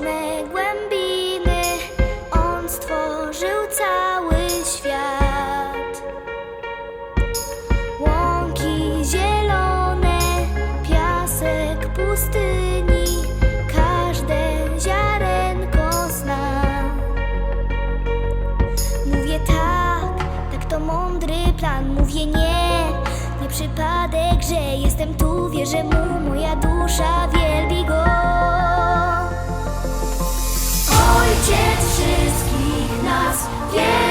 mroczne głębiny. On stworzył cały świat. Łąki zielone, piasek pustyni, każde ziarenko zna. Mówię tak, tak to mądry plan. Mówię nie, nie przypadek, że jestem tu. Wierzę mu, moja dusza Yeah!